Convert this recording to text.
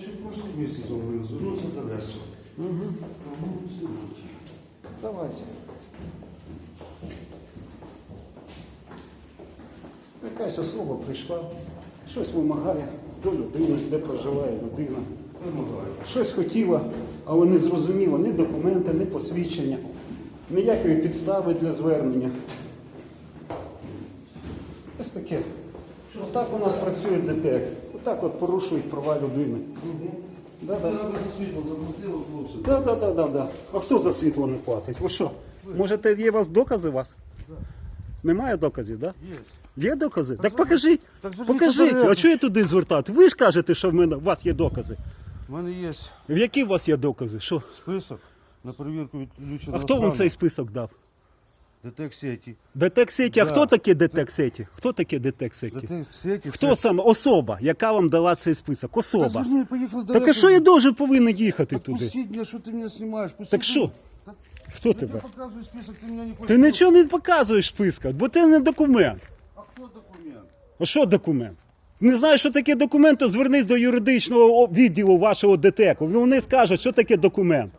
Я ще в прошлый місяць говорив, звернувся до Лесу. Угу. Давайте. Якась особа прийшла, щось вимагає до людини, де проживає людина. Щось хотіла, але не зрозуміла ні документи, ні посвідчення, ніякої підстави для звернення. Ось таке. Отак у нас працює ДТЕК. Отак от порушують права людини. Да, да, да, да, да. А хто за світло не платить? Ви що? Можете є у вас докази у вас? Немає доказів, так? Є. Да? Є докази? Так покажіть. так зверніться Покажіть. до А чого я туди звертати? Ви ж кажете, що в мене у вас є докази. У мене є В які у вас є докази? Що? список на перевірку відключеного А хто вам цей список дав? Детек сеті. Детек сеті. А Да. хто таке детек сеті? Хто таке детек сеті? Детек сеті. Хто саме? Особа, яка вам дала цей список? Особа. Зверні, поїхали Так а що я дуже повинен їхати туди? Пустіть мене, що ти мене знімаєш? Пустіть Так що? мене. Так, Хто я тебе? показую список, ти мене не хочеш. Ти нічого не показуєш списка, бо ти не документ. А хто документ? А що документ? Не знаєш, що таке документ, то звернись до юридичного о- відділу вашого ДТЕКу. Вони скажуть, що таке документ.